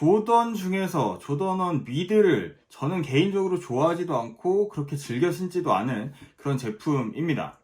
조던 중에서 조던원 미드를 저는 개인적으로 좋아하지도 않고 그렇게 즐겨 신지도 않은 그런 제품입니다.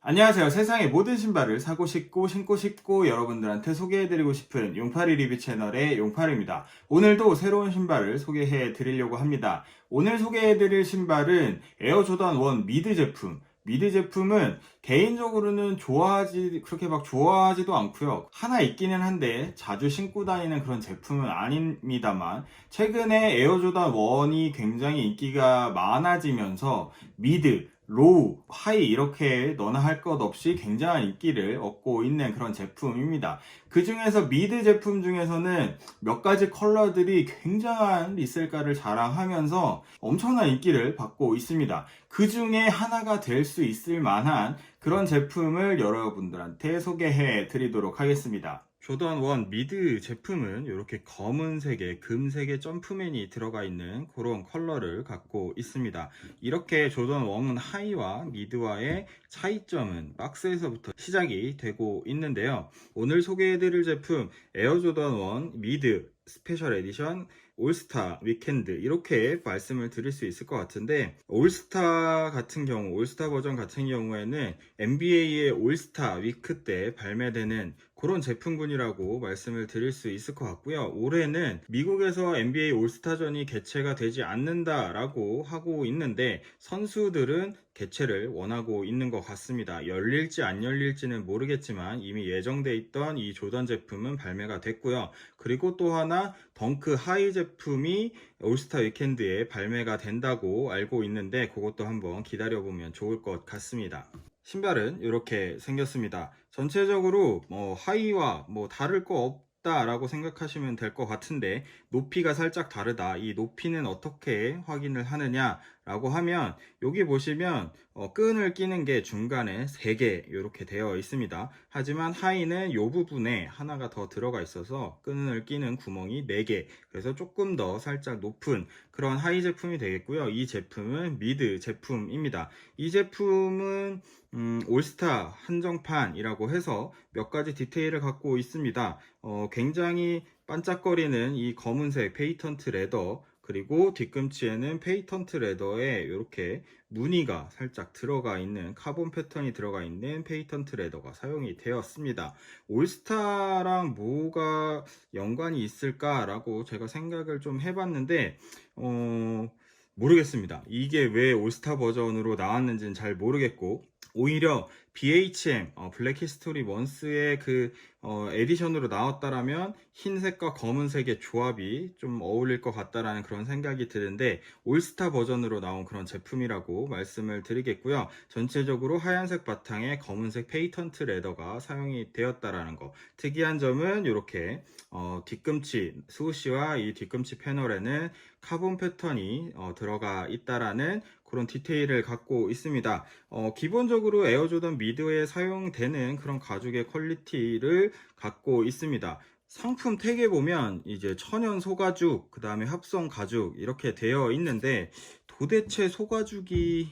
안녕하세요. 세상의 모든 신발을 사고 싶고 신고 싶고 여러분들한테 소개해드리고 싶은 용파리 리뷰 채널의 용파리입니다. 오늘도 새로운 신발을 소개해 드리려고 합니다. 오늘 소개해드릴 신발은 에어 조던 1 미드 제품. 미드 제품은 개인적으로는 좋아하지 그렇게 막 좋아하지도 않고요. 하나 있기는 한데 자주 신고 다니는 그런 제품은 아닙니다만 최근에 에어조던 1이 굉장히 인기가 많아지면서 미드 로우, 하이 이렇게 너나 할 것 없이 굉장한 인기를 얻고 있는 그런 제품입니다. 그 중에서 미드 제품 중에서는 몇 가지 컬러들이 굉장한 리셀가를 자랑하면서 엄청난 인기를 받고 있습니다. 그 중에 하나가 될 수 있을 만한 그런 제품을 여러분들한테 소개해 드리도록 하겠습니다. 조던 1 미드 제품은 이렇게 검은색에 금색의 점프맨이 들어가 있는 그런 컬러를 갖고 있습니다. 이렇게 조던 1은 하이와 미드와의 차이점은 박스에서부터 시작이 되고 있는데요. 오늘 소개해드릴 제품 에어 조던 1 미드 스페셜 에디션 올스타 위켄드 이렇게 말씀을 드릴 수 있을 것 같은데 올스타 같은 경우 올스타 버전 같은 경우에는 NBA의 올스타 위크 때 발매되는 그런 제품군이라고 말씀을 드릴 수 있을 것 같고요. 올해는 미국에서 NBA 올스타전이 개최가 되지 않는다라고 하고 있는데 선수들은 개최를 원하고 있는 것 같습니다. 열릴지 안 열릴지는 모르겠지만 이미 예정돼 있던 이 조던 제품은 발매가 됐고요. 그리고 또 하나 덩크 하이 제품이 올스타 위켄드에 발매가 된다고 알고 있는데 그것도 한번 기다려보면 좋을 것 같습니다. 신발은 이렇게 생겼습니다. 전체적으로 뭐 하이와 뭐 다를 거 없다라고 생각하시면 될 것 같은데 높이가 살짝 다르다. 이 높이는 어떻게 확인을 하느냐 라고 하면 여기 보시면 어, 끈을 끼는 게 중간에 3개 이렇게 되어 있습니다. 하지만 하이는 이 부분에 하나가 더 들어가 있어서 끈을 끼는 구멍이 4개. 그래서 조금 더 살짝 높은 그런 하이 제품이 되겠고요. 이 제품은 미드 제품입니다. 이 제품은 음, 올스타 한정판이라고 해서 몇 가지 디테일을 갖고 있습니다. 어, 굉장히 반짝거리는 이 검은색 페이턴트 레더 그리고 뒤꿈치에는 페이턴트 레더에 이렇게 무늬가 살짝 들어가 있는 카본 패턴이 들어가 있는 페이턴트 레더가 사용이 되었습니다. 올스타랑 뭐가 연관이 있을까라고 제가 생각을 좀 해봤는데 어, 모르겠습니다. 이게 왜 올스타 버전으로 나왔는지는 잘 모르겠고 오히려 BHM 어, 블랙 히스토리 원스의 그 어, 에디션으로 나왔다라면 흰색과 검은색의 조합이 좀 어울릴 것 같다라는 그런 생각이 드는데 올스타 버전으로 나온 그런 제품이라고 말씀을 드리겠고요. 전체적으로 하얀색 바탕에 검은색 페이턴트 레더가 사용이 되었다라는 거. 특이한 점은 이렇게 어, 뒤꿈치 수호시와 이 뒤꿈치 패널에는 카본 패턴이 어, 들어가 있다라는 그런 디테일을 갖고 있습니다. 어, 기본적으로 에어조던 미드에 사용되는 그런 가죽의 퀄리티를 갖고 있습니다. 상품 택에 보면 이제 천연 소가죽, 그 다음에 합성 가죽 이렇게 되어 있는데 도대체 소가죽이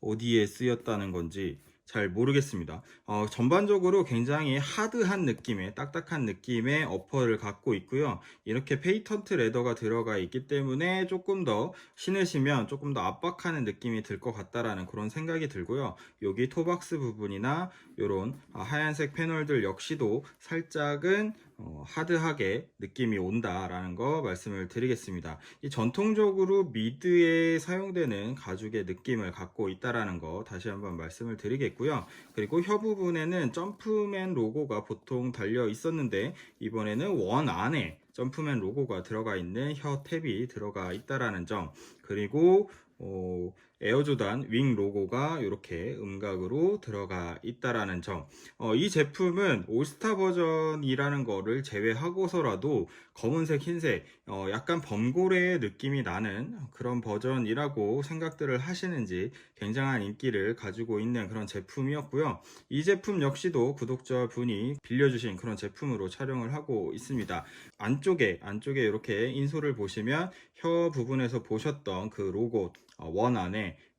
어디에 쓰였다는 건지 잘 모르겠습니다. 어, 전반적으로 굉장히 하드한 느낌의 딱딱한 느낌의 어퍼를 갖고 있고요. 이렇게 페이턴트 레더가 들어가 있기 때문에 조금 더 신으시면 조금 더 압박하는 느낌이 들 것 같다라는 그런 생각이 들고요. 여기 토박스 부분이나 이런 하얀색 패널들 역시도 살짝은 어, 하드하게 느낌이 온다라는 거 말씀을 드리겠습니다. 이 전통적으로 미드에 사용되는 가죽의 느낌을 갖고 있다라는 거 다시 한번 말씀을 드리겠고요. 그리고 혀 부분에는 점프맨 로고가 보통 달려 있었는데 이번에는 원 안에 점프맨 로고가 들어가 있는 혀 탭이 들어가 있다라는 점 그리고 어, 에어조단 윙 로고가 이렇게 음각으로 들어가 있다라는 점. 어, 이 제품은 올스타 버전이라는 거를 제외하고서라도 검은색, 흰색, 어, 약간 범고래의 느낌이 나는 그런 버전이라고 생각들을 하시는지 굉장한 인기를 가지고 있는 그런 제품이었고요. 이 제품 역시도 구독자분이 빌려주신 그런 제품으로 촬영을 하고 있습니다. 안쪽에, 안쪽에 이렇게 인솔을 보시면 혀 부분에서 보셨던 그 로고, 어, 원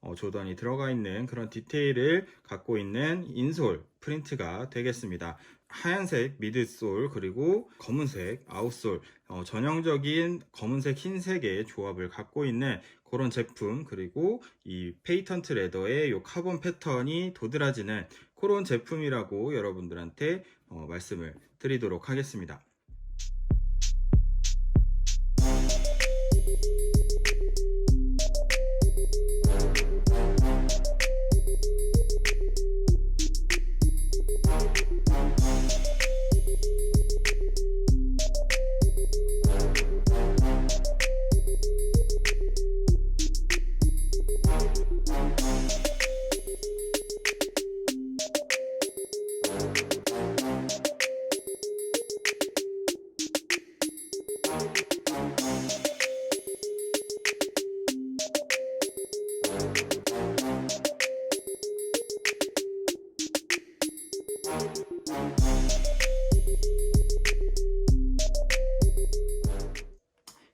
어, 조던이 들어가 있는 그런 디테일을 갖고 있는 인솔 프린트가 되겠습니다. 하얀색 미드솔 그리고 검은색 아웃솔 어, 전형적인 검은색 흰색의 조합을 갖고 있는 그런 제품 그리고 이 페이턴트 레더의 요 카본 패턴이 도드라지는 그런 제품이라고 여러분들한테 어, 말씀을 드리도록 하겠습니다.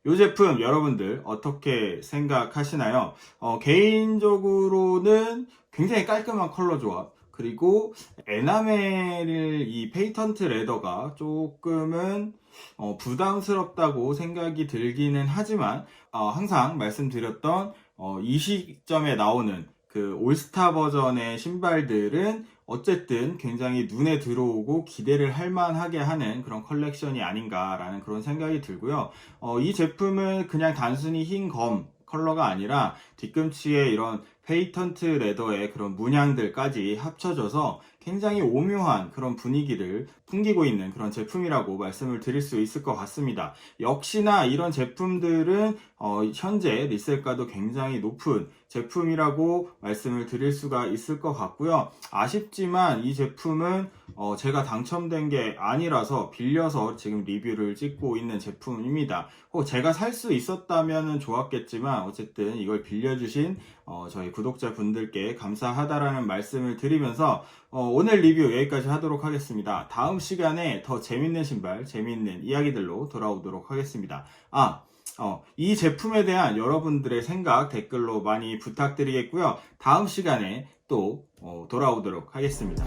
이 제품 여러분들 어떻게 생각하시나요? 어, 개인적으로는 굉장히 깔끔한 컬러 조합 그리고 에나멜을 이 페이턴트 레더가 조금은 어, 부담스럽다고 생각이 들기는 하지만 어, 항상 말씀드렸던 어, 이 시점에 나오는 그 올스타 버전의 신발들은 어쨌든 굉장히 눈에 들어오고 기대를 할 만하게 하는 그런 컬렉션이 아닌가라는 그런 생각이 들고요. 어, 이 제품은 그냥 단순히 흰 검 컬러가 아니라 뒤꿈치에 이런 페이턴트 레더의 그런 문양들까지 합쳐져서 굉장히 오묘한 그런 분위기를 풍기고 있는 그런 제품이라고 말씀을 드릴 수 있을 것 같습니다. 역시나 이런 제품들은 어, 현재 리셀가도 굉장히 높은 제품이라고 말씀을 드릴 수가 있을 것 같고요. 아쉽지만 이 제품은 어, 제가 당첨된 게 아니라서 빌려서 지금 리뷰를 찍고 있는 제품입니다. 혹 제가 살 수 있었다면 좋았겠지만 어쨌든 이걸 빌려주신 어, 저희 구독자분들께 감사하다라는 말씀을 드리면서 어, 오늘 리뷰 여기까지 하도록 하겠습니다. 다음 시간에 더 재밌는 신발, 재밌는 이야기들로 돌아오도록 하겠습니다. 아, 어, 이 제품에 대한 여러분들의 생각 댓글로 많이 부탁드리겠고요. 다음 시간에 또 어, 돌아오도록 하겠습니다.